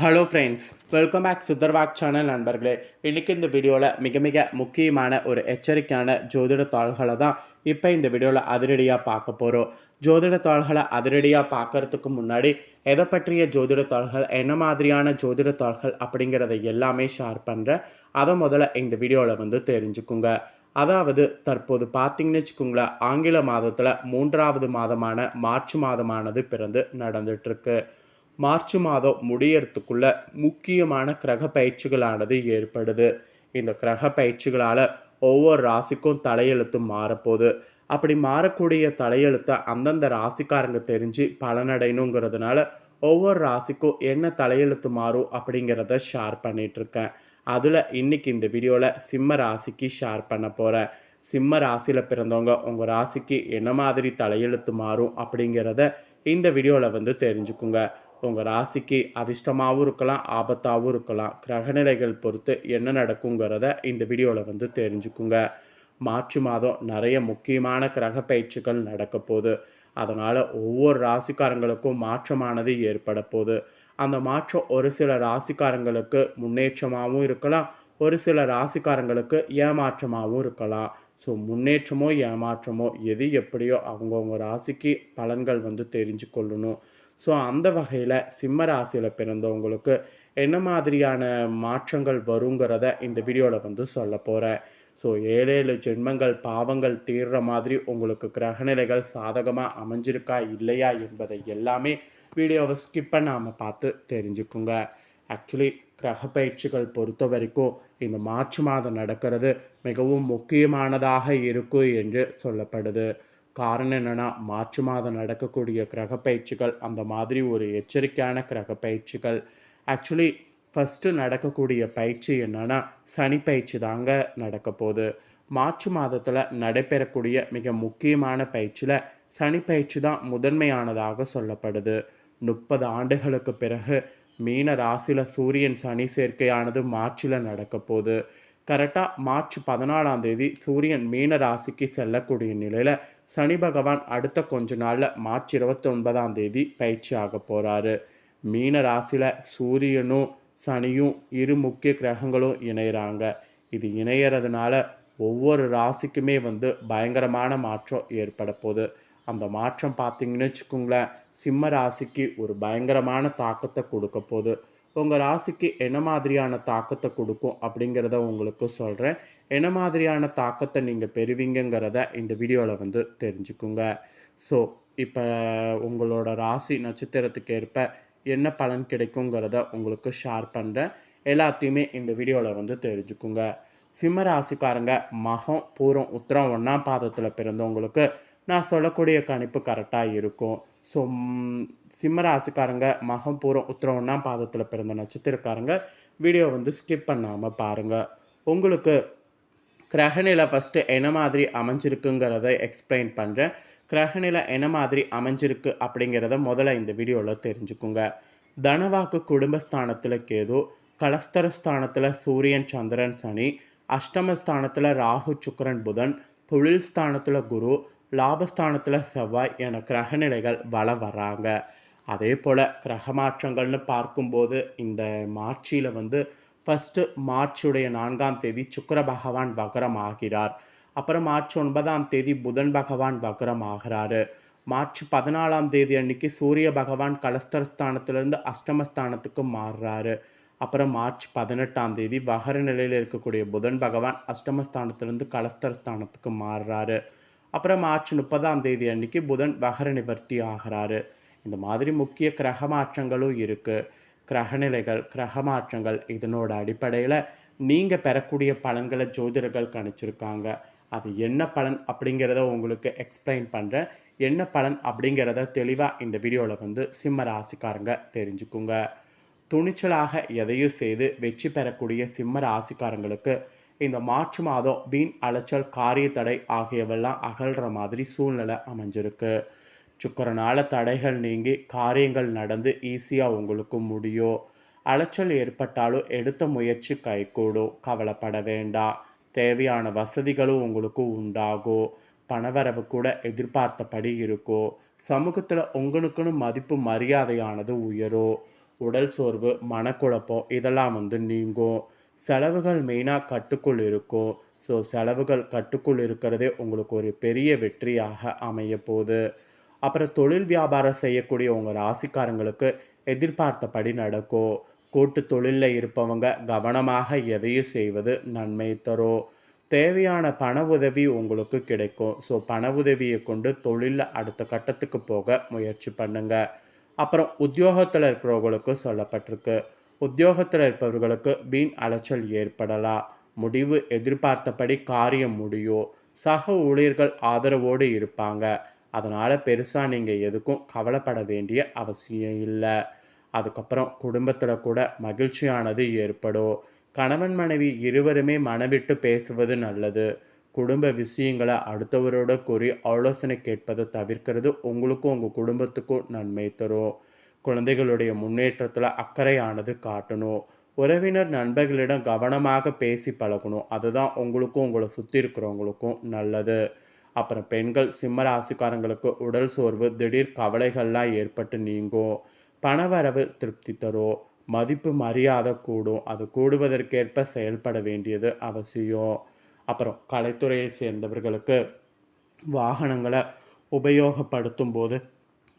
Hello friends welcome back சுந்தர்வாக் channel நண்பர்களே. இன்றைக்கி இந்த வீடியோவில் மிக மிக முக்கியமான ஒரு எச்சரிக்கையான ஜோதிட தாள்களை தான் இப்போ இந்த வீடியோவில் அதிரடியாக பார்க்க போகிறோம் ஜோதிட தாள்களை அதிரடியாக பார்க்கறதுக்கு முன்னாடி எதை பற்றிய ஜோதிட தாள்கள் என்ன மாதிரியான ஜோதிட தாள்கள் அப்படிங்கிறத எல்லாமே ஷேர் பண்ணுறேன் அதை முதல்ல இந்த வீடியோவில் வந்து தெரிஞ்சுக்குங்க. அதாவது தற்போது பார்த்தீங்கன்னு வச்சுக்கோங்களேன் ஆங்கில மாதத்தில் மூன்றாவது மாதமான மார்ச் மாதமானது பிறந்து நடந்துட்டுருக்கு மார்ச் மாதம் முடியறதுக்குள்ள முக்கியமான கிரக பயிற்சிகளானது ஏற்படுது. இந்த கிரக பயிற்சிகளால் ஒவ்வொரு ராசிக்கும் தலையெழுத்து மாறப்போகுது. அப்படி மாறக்கூடிய தலையெழுத்தை அந்தந்த ராசிக்காரங்க தெரிஞ்சு பலனடையணுங்கிறதுனால ஒவ்வொரு ராசிக்கும் என்ன தலையெழுத்து மாறும் அப்படிங்கிறத ஷேர் பண்ணிகிட்ருக்கேன் அதில் இன்னைக்கு இந்த வீடியோவில் சிம்ம ராசிக்கு ஷேர் பண்ண போகிறேன் சிம்ம ராசியில் பிறந்தவங்க உங்கள் ராசிக்கு என்ன மாதிரி தலையெழுத்து மாறும் அப்படிங்கிறத இந்த வீடியோவில் வந்து தெரிஞ்சுக்குங்க. உங்கள் ராசிக்கு அதிர்ஷ்டமாகவும் இருக்கலாம் ஆபத்தாகவும் இருக்கலாம். கிரகநிலைகள் பொறுத்து என்ன நடக்குங்கிறத இந்த வீடியோவில் வந்து தெரிஞ்சுக்குங்க. மார்ச் மாதம் நிறைய முக்கியமான கிரக பயிற்சிகள் நடக்க போகுது. அதனால் ஒவ்வொரு ராசிக்காரங்களுக்கும் மாற்றமானது ஏற்பட போகுது. அந்த மாற்றம் ஒரு சில ராசிக்காரங்களுக்கு முன்னேற்றமாகவும் இருக்கலாம் ஒரு சில ராசிக்காரங்களுக்கு ஏமாற்றமாகவும் இருக்கலாம். ஸோ முன்னேற்றமோ ஏமாற்றமோ எது எப்படியோ அவங்கவுங்க ராசிக்கு பலன்கள் வந்து தெரிஞ்சு கொள்ளணும் ஸோ அந்த வகையில் சிம்ம ராசியில் பிறந்தவங்களுக்கு என்ன மாதிரியான மாற்றங்கள் வருங்கிறத இந்த வீடியோவில் வந்து சொல்ல போகிறேன் ஸோ ஏழு ஏழு ஜென்மங்கள் பாவங்கள் தீர்ற மாதிரி உங்களுக்கு கிரகநிலைகள் சாதகமாக அமைஞ்சிருக்கா இல்லையா என்பதை எல்லாமே வீடியோவை ஸ்கிப் பண்ணாமல் பார்த்து தெரிஞ்சுக்குங்க. ஆக்சுவலி கிரக பயிற்சிகள் பொறுத்த வரைக்கும் இந்த மார்ச் மாதம் நடக்கிறது மிகவும் முக்கியமானதாக இருக்கும் என்று சொல்லப்படுது. காரணம் என்னென்னா மார்ச் மாதம் நடக்கக்கூடிய கிரக பயிற்சிகள் அந்த மாதிரி ஒரு எச்சரிக்கையான கிரக பயிற்சிகள் ஆக்சுவலி ஃபஸ்ட்டு நடக்கக்கூடிய பயிற்சி என்னென்னா சனி பயிற்சி தாங்க நடக்க போகுது. மார்ச் மாதத்தில் நடைபெறக்கூடிய மிக முக்கியமான பயிற்சியில் சனி பயிற்சி தான் முதன்மையானதாக சொல்லப்படுது. முப்பது ஆண்டுகளுக்கு பிறகு மீன ராசியில் சூரியன் சனி சேர்க்கையானது மார்ச்சில் நடக்க போகுது. கரெக்டாக மார்ச் பதினாலாம் தேதி சூரியன் மீன ராசிக்கு செல்லக்கூடிய நிலையில் சனி பகவான் அடுத்த கொஞ்ச நாளில் மார்ச் இருபத்தி ஒன்பதாம் தேதி பயிற்சி ஆக போகிறாரு மீன ராசியில் சூரியனும் சனியும் இரு முக்கிய கிரகங்களும் இணையிறாங்க. இது இணையறதுனால ஒவ்வொரு ராசிக்குமே வந்து பயங்கரமான மாற்றம் ஏற்பட போகுது. அந்த மாற்றம் பார்த்தீங்கன்னு வச்சுக்கோங்களேன் சிம்ம ராசிக்கு ஒரு பயங்கரமான தாக்கத்தை கொடுக்க போகுது. உங்கள் ராசிக்கு என்ன மாதிரியான தாக்கத்தை கொடுக்கும் அப்படிங்கிறத உங்களுக்கு சொல்கிறேன் என்ன மாதிரியான தாக்கத்தை நீங்கள் பெறுவீங்கங்கிறத இந்த வீடியோவில் வந்து தெரிஞ்சுக்குங்க. ஸோ இப்போ உங்களோட ராசி நட்சத்திரத்துக்கு ஏற்ப என்ன பலன் கிடைக்குங்கிறத உங்களுக்கு ஷேர் பண்ணுறேன் எல்லாத்தையுமே இந்த வீடியோவில் வந்து தெரிஞ்சுக்குங்க. சிம்ம ராசிக்காரங்க மகம் பூரம் உத்திரம் ஒன்றாம் பாதத்தில் பிறந்தவங்களுக்கு நான் சொல்லக்கூடிய கணிப்பு கரெக்டாக இருக்கும். ஸோ சிம்மராசிக்காரங்க மகம் பூரம் உத்திரம் ஒன்றாம் பாதத்தில் பிறந்த நட்சத்திரக்காரங்க வீடியோ வந்து ஸ்கிப் பண்ணாமல் பாருங்கள் உங்களுக்கு கிரகநிலை ஃபஸ்ட்டு என்ன மாதிரி அமைஞ்சிருக்குங்கிறத எக்ஸ்பிளைன் பண்ணுறேன் கிரகநிலை என்ன மாதிரி அமைஞ்சிருக்கு அப்படிங்கிறத முதல்ல இந்த வீடியோவில் தெரிஞ்சுக்குங்க. தனவாக்கு குடும்பஸ்தானத்தில் கேது கலஸ்தரஸ்தானத்தில் சூரியன் சந்திரன் சனி அஷ்டமஸ்தானத்தில் ராகு சுக்கரன் புதன் தொழில் ஸ்தானத்தில் குரு லாபஸ்தானத்தில் செவ்வாய் என கிரகநிலைகள் வள வராங்க. அதே போல் கிரக மாற்றங்கள்னு பார்க்கும்போது இந்த மார்ச்சியில் வந்து ஃபஸ்ட்டு மார்ச்சுடைய நான்காம் தேதி சுக்கர பகவான் வக்ரம் ஆகிறார் அப்புறம் மார்ச் ஒன்பதாம் தேதி புதன் பகவான் வக்ரம் ஆகிறாரு மார்ச் பதினாலாம் தேதி அன்னைக்கு சூரிய பகவான் கலஸ்தரஸ்தானத்திலிருந்து அஷ்டமஸ்தானத்துக்கு மாறுறாரு. அப்புறம் மார்ச் பதினெட்டாம் தேதி வகர நிலையில் இருக்கக்கூடிய புதன் பகவான் அஷ்டமஸ்தானத்திலிருந்து கலஸ்தரஸ்தானத்துக்கு மாறுறாரு. அப்புறம் மார்ச் முப்பதாம் தேதி அன்னைக்கு புதன் வகர நிவர்த்தி ஆகிறாரு. இந்த மாதிரி முக்கிய கிரக மாற்றங்களும் இருக்குது கிரகநிலைகள் கிரக மாற்றங்கள் இதனோட அடிப்படையில் நீங்கள் பெறக்கூடிய பலன்களை ஜோதிடர்கள் கணிச்சிருக்காங்க. அது என்ன பலன் அப்படிங்கிறத உங்களுக்கு எக்ஸ்பிளைன் பண்ணுறேன் என்ன பலன் அப்படிங்கிறத தெளிவாக இந்த வீடியோவில் வந்து சிம்ம ராசிக்காரங்க தெரிஞ்சுக்குங்க. துணிச்சலாக எதையும் செய்து வெற்றி பெறக்கூடிய சிம்ம ராசிக்காரங்களுக்கு இந்த மார்ச் மாதம் வீண் அலைச்சல் காரிய தடை ஆகியவெல்லாம் அகழ்கிற மாதிரி சூழ்நிலை அமைஞ்சிருக்கு. சுக்கரனால் தடைகள் நீங்கி காரியங்கள் நடந்து ஈஸியாக உங்களுக்கு முடியும். அலைச்சல் ஏற்பட்டாலும் எடுத்த முயற்சி கைகூடும். கவலைப்பட வேண்டாம். தேவையான வசதிகளும் உங்களுக்கு உண்டாகும். பணவரவு கூட எதிர்பார்த்தபடி இருக்கும். சமூகத்தில் உங்களுக்குன்னு மதிப்பு மரியாதையானது உயரும். உடல் சோர்வு மனக்குழப்பம் இதெல்லாம் வந்து நீங்கும். செலவுகள் மெயினாக கட்டுக்குள் இருக்கும் ஸோ செலவுகள் கட்டுக்குள் இருக்கிறதே உங்களுக்கு ஒரு பெரிய வெற்றியாக அமைய போகுது. அப்புறம் தொழில் வியாபாரம் செய்யக்கூடிய உங்கள் ராசிக்காரங்களுக்கு எதிர்பார்த்தபடி நடக்கும் கூட்டு தொழிலில் இருப்பவங்க கவனமாக எதையும் செய்வது நன்மை தரும் தேவையான பண உதவி உங்களுக்கு கிடைக்கும் ஸோ பண உதவியை கொண்டு தொழிலில் அடுத்த கட்டத்துக்கு போக முயற்சி பண்ணுங்கள் அப்புறம் உத்தியோகத்தில் இருக்கிறவங்களுக்கு சொல்லப்பட்டிருக்கு உத்தியோகத்தில் இருப்பவர்களுக்கு வீண் அலைச்சல் ஏற்படலாம் முடிவு எதிர்பார்த்தபடி காரியம் முடியும் சக ஊழியர்கள் ஆதரவோடு இருப்பாங்க. அதனால் பெருசாக நீங்கள் எதுக்கும் கவலைப்பட வேண்டிய அவசியம் இல்லை. அதுக்கப்புறம் குடும்பத்தில் கூட மகிழ்ச்சியானது ஏற்படும் கணவன் மனைவி இருவருமே மனவிட்டு பேசுவது நல்லது. குடும்ப விஷயங்களை அடுத்தவரோட கூறி ஆலோசனை கேட்பதை தவிர்க்கிறது உங்களுக்கும் உங்கள் குடும்பத்துக்கும் நன்மை தரும். குழந்தைகளுடைய முன்னேற்றத்தில் அக்கறையானது காட்டணும். உறவினர் நண்பர்களிடம் கவனமாக பேசி பழகணும். அதுதான் உங்களுக்கும் உங்களை சுற்றி இருக்கிறவங்களுக்கும் நல்லது. அப்புறம் பெண்கள் சிம்ம ராசிக்காரங்களுக்கு உடல் சோர்வு திடீர் கவலைகள்லாம் ஏற்பட்டு நீங்கும். பணவரவு திருப்தி தரும். மதிப்பு மரியாதை கூடும். அது கூடுவதற்கேற்ப செயல்பட வேண்டியது அவசியம். அப்புறம் கலைத்துறையை சேர்ந்தவர்களுக்கு வாகனங்களை உபயோகப்படுத்தும் போது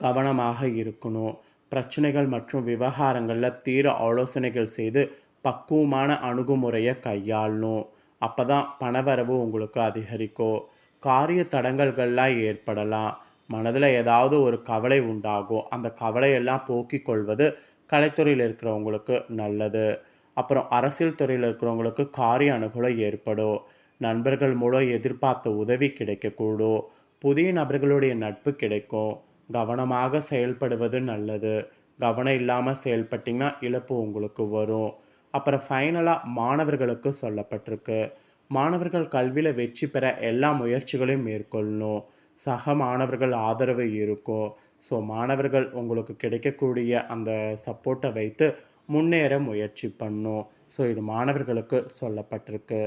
கவனமாக இருக்கணும். பிரச்சனைகள் மற்றும் விவகாரங்களில் தீர ஆலோசனைகள் செய்து பக்குவமான அணுகுமுறையை கையாளணும். அப்போ தான் பணவரவு உங்களுக்கு அதிகரிக்கும். காரிய தடங்கல்கள்லாம் ஏற்படலாம். மனதில் ஏதாவது ஒரு கவலை உண்டாகும். அந்த கவலையெல்லாம் போக்கிக் கொள்வது கலைத்துறையில் இருக்கிறவங்களுக்கு நல்லது. அப்புறம் அரசியல் துறையில் இருக்கிறவங்களுக்கு காரிய அனுகூலம் ஏற்படும். நண்பர்கள் மூலம் எதிர்பார்த்த உதவி கிடைக்கக்கூடும். புதிய நபர்களுடைய நட்பு கிடைக்கும். கவனமாக செயல்படுவது நல்லது. கவனம் இல்லாமல் செயல்பட்டிங்கன்னா இழப்பு உங்களுக்கு வரும். அப்புறம் ஃபைனலாக மாணவர்களுக்கு சொல்லப்பட்டிருக்கு. மாணவர்கள் கல்வியில் வெற்றி பெற எல்லா முயற்சிகளையும் மேற்கொள்ளணும். சக மாணவர்கள் ஆதரவு இருக்கும். ஸோ மாணவர்கள் உங்களுக்கு கிடைக்கக்கூடிய அந்த சப்போர்ட்டை வைத்து முன்னேற முயற்சி பண்ணும். ஸோ இது மாணவர்களுக்கு சொல்லப்பட்டிருக்கு.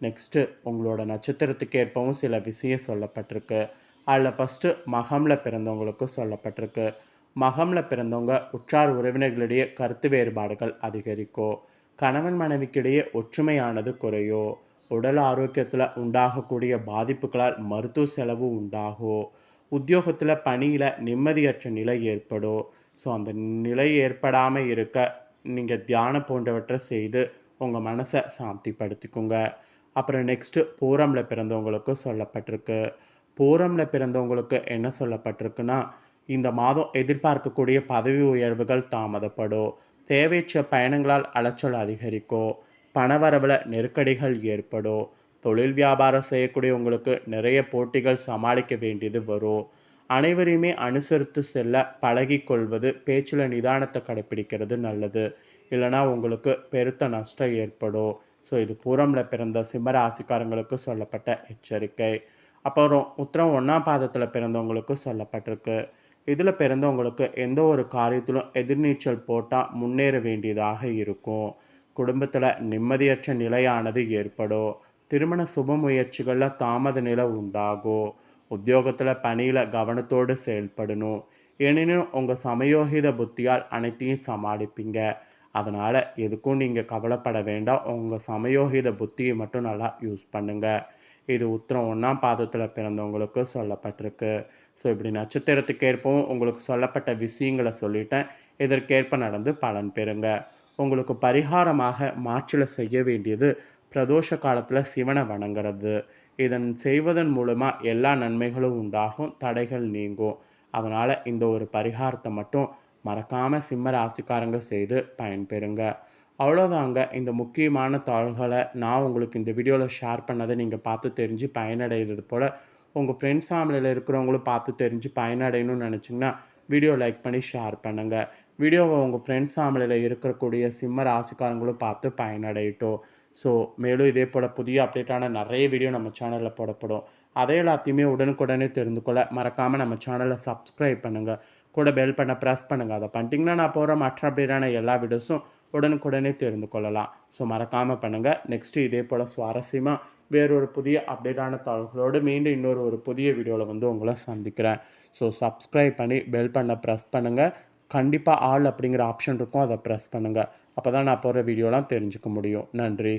நெக்ஸ்ட்டு உங்களோட நட்சத்திரத்துக்கு ஏற்பவும் சில விஷயம் சொல்லப்பட்டிருக்கு. அதில் ஃபஸ்ட்டு மகமில் பிறந்தவங்களுக்கு சொல்லப்பட்டிருக்கு. மகமில் பிறந்தவங்க உற்றார் உறவினர்களிடையே கருத்து வேறுபாடுகள் அதிகரிக்கும் கணவன் மனைவிக்கிடையே ஒற்றுமையானது குறையும் உடல் ஆரோக்கியத்தில் உண்டாகக்கூடிய பாதிப்புகளால் மருத்துவ செலவு உண்டாகும் உத்தியோகத்தில் பணியில் நிம்மதியற்ற நிலை ஏற்படும் ஸோ அந்த நிலை ஏற்படாமல் இருக்க நீங்கள் தியானம் போன்றவற்றை செய்து உங்கள் மனசை சாந்திப்படுத்திக்கோங்க. அப்புறம் நெக்ஸ்ட்டு பூரமில் பிறந்தவங்களுக்கு சொல்லப்பட்டிருக்கு. பூரமில் பிறந்தவங்களுக்கு என்ன சொல்லப்பட்டிருக்குன்னா இந்த மாதம் எதிர்பார்க்கக்கூடிய பதவி உயர்வுகள் தாமதப்படும். தேவையற்ற பயணங்களால் அலைச்சல் அதிகரிக்கும். பணவரவில் நெருக்கடிகள் ஏற்படும். தொழில் வியாபாரம் செய்யக்கூடியவங்களுக்கு நிறைய போட்டிகள் சமாளிக்க வேண்டியது வரும். அனைவரையுமே அனுசரித்து செல்ல பழகிக்கொள்வது பேச்சில் நிதானத்தை கடைப்பிடிக்கிறது நல்லது. இல்லைனா உங்களுக்கு பெருத்த நஷ்டம் ஏற்படும். ஸோ இது பூரமில் பிறந்த சிம்மராசிக்காரங்களுக்கு சொல்லப்பட்ட எச்சரிக்கை. அப்புறம் உத்தரம் ஒன்றாம் பாதத்தில் பிறந்தவங்களுக்கு சொல்லப்பட்டிருக்கு. இதில் பிறந்தவங்களுக்கு எந்த ஒரு காரியத்திலும் எதிர்நீச்சல் போட்டால் முன்னேற வேண்டியதாக இருக்கும். குடும்பத்தில் நிம்மதியற்ற நிலையானது ஏற்படும். திருமண சுப முயற்சிகளில் தாமத நிலை உண்டாகும். உத்தியோகத்தில் பணியில் கவனத்தோடு செயல்படணும். ஏனெனும் உங்கள் சமயோகித புத்தியால் அனைத்தையும் சமாளிப்பீங்க. அதனால் எதுக்கும் நீங்கள் கவலைப்பட வேண்டாம். உங்கள் சமயோகித புத்தியை மட்டும் நல்லா யூஸ் பண்ணுங்கள் இது உத்திரம் ஒன்றாம் பாதத்தில் பிறந்தவங்களுக்கு சொல்லப்பட்டிருக்கு. ஸோ இப்படி நட்சத்திரத்துக்கு ஏற்பவும் உங்களுக்கு சொல்லப்பட்ட விஷயங்களை சொல்லிட்டேன். இதற்கேற்ப நடந்து பலன் பெறுங்க. உங்களுக்கு பரிகாரமாக மாற்றில் செய்ய வேண்டியது பிரதோஷ காலத்தில் சிவனை வணங்குறது. இதன் செய்வதன் மூலமாக எல்லா நன்மைகளும் உண்டாகும் தடைகள் நீங்கும். அதனால் இந்த ஒரு பரிகாரத்தை மட்டும் மறக்காமல் சிம்ம ராசிக்காரங்க செய்து பயன்பெறுங்க. அவ்வளோதாங்க இந்த முக்கியமான தாள்களை நான் உங்களுக்கு இந்த வீடியோவில் ஷேர் பண்ணதை நீங்கள் பார்த்து தெரிஞ்சு பயனடைகிறது போல். உங்கள் ஃப்ரெண்ட்ஸ் ஃபேமிலியில் இருக்கிறவங்களும் பார்த்து தெரிஞ்சு பயனடையணும்னு நினச்சிங்கன்னா வீடியோ லைக் பண்ணி ஷேர் பண்ணுங்கள் வீடியோவை உங்கள் ஃப்ரெண்ட்ஸ் ஃபேமிலியில் இருக்கக்கூடிய சிம்ம ராசிக்காரங்களும் பார்த்து பயனடையட்டும். ஸோ மேலும் இதே போல் புதிய அப்டேட்டான நிறைய வீடியோ நம்ம சேனலில் போடப்படும். அதை எல்லாத்தையுமே உடனுக்குடனே தெரிந்து கொள்ள மறக்காமல் நம்ம சேனலை சப்ஸ்கிரைப் பண்ணுங்கள் கூட பெல் பண்ண ப்ரெஸ் பண்ணுங்கள் அதை பண்ணிட்டிங்கன்னா நான் போகிற மற்ற அப்டேட்டான எல்லா வீடியோஸும் உடனுக்குடனே தெரிந்து கொள்ளலாம். ஸோ மறக்காமல் பண்ணுங்கள் நெக்ஸ்ட்டு இதே போல் சுவாரஸ்யமாக வேறொரு புதிய அப்டேட்டான தகவல்களோடு மீண்டும் இன்னொரு ஒரு புதிய வீடியோவில் வந்து உங்களை சந்திக்கிறேன். ஸோ சப்ஸ்கிரைப் பண்ணி பெல் பண்ண ப்ரெஸ் பண்ணுங்கள் கண்டிப்பாக ஆள் அப்படிங்கிற ஆப்ஷன் இருக்கும். அதை ப்ரெஸ் பண்ணுங்கள் அப்போ தான் நான் போடுற வீடியோலாம் தெரிஞ்சுக்க முடியும். நன்றி.